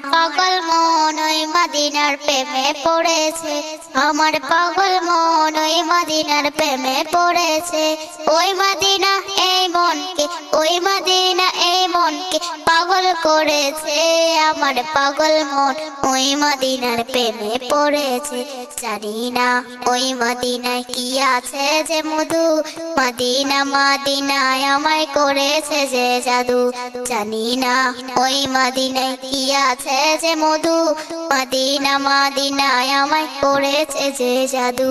পাগল মন ওই মাদিনার প্রেমে পড়েছে। আমার পাগল মন ওই মাদিনার প্রেমে পড়েছে। ওই মাদিনা এই মনকে ওই মদিনা মনকে পাগল করেছে। আমার পাগল মন ওই মদিনার প্রেমে পড়েছে। জানি না ওই মদিনায় কি আছে যে মধু। মদিনা মদিনায় আমায় করেছে যে জাদু। জানি না ওই মদিনায় কি আছে যে মধু। মদিনা মদিনায় আমায় করেছে যে জাদু।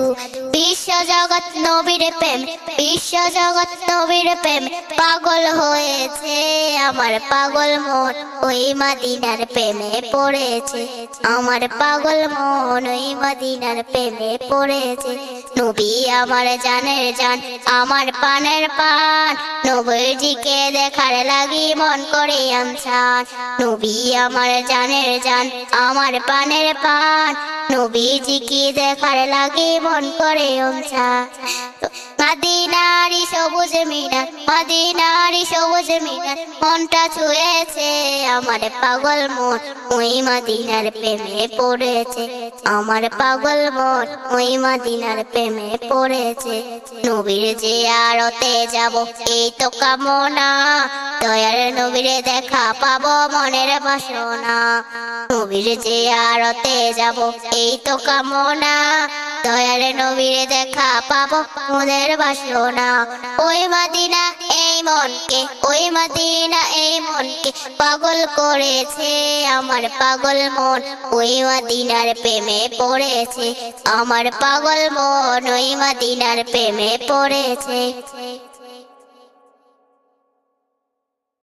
বিশ্ব জগৎ নবীর প্রেম, বিশ্ব জগৎ নবীর প্রেম পাগল হয়েছে। আমার পাগল মন ওই মদিনার প্রেমে পড়েছে। আমার পাগল মন ওই মদিনার প্রেমে পড়েছে। নবী আমার জানের জান, আমার পানের পান। নবীজিকে দেখার লাগি মন করে আমসান নবী আমার জানের জান, আমার পানের পান। নবীজিকে দেখার লাগি মন করে আমসান মাদিনারি সবুজ মিনার মাদিনারি সবুজ মিনার মনটা ছুঁয়েছে, আমার পাগল মন ওই মাদিনার প্রেমে পড়েছে। আমার পাগল মন ওই মাদিনার প্রেমে পড়েছে। নবীর যে আরতে যাব, এই তো কামনা। দয়ার নবীরে দেখা পাবো মনের বাসনা। নবীর যে আরতে যাব, এই তো কামনা। দয়ার নবীরে দেখা পাবো মনের বাসনা। ওই মাদিনা মনকে, ওই মদিনা এই মনকে পাগল করেছে আমার পাগল মন। ওই মদিনার প্রেমে পড়েছে আমার পাগল মন। ওই মদিনার প্রেমে পড়েছে।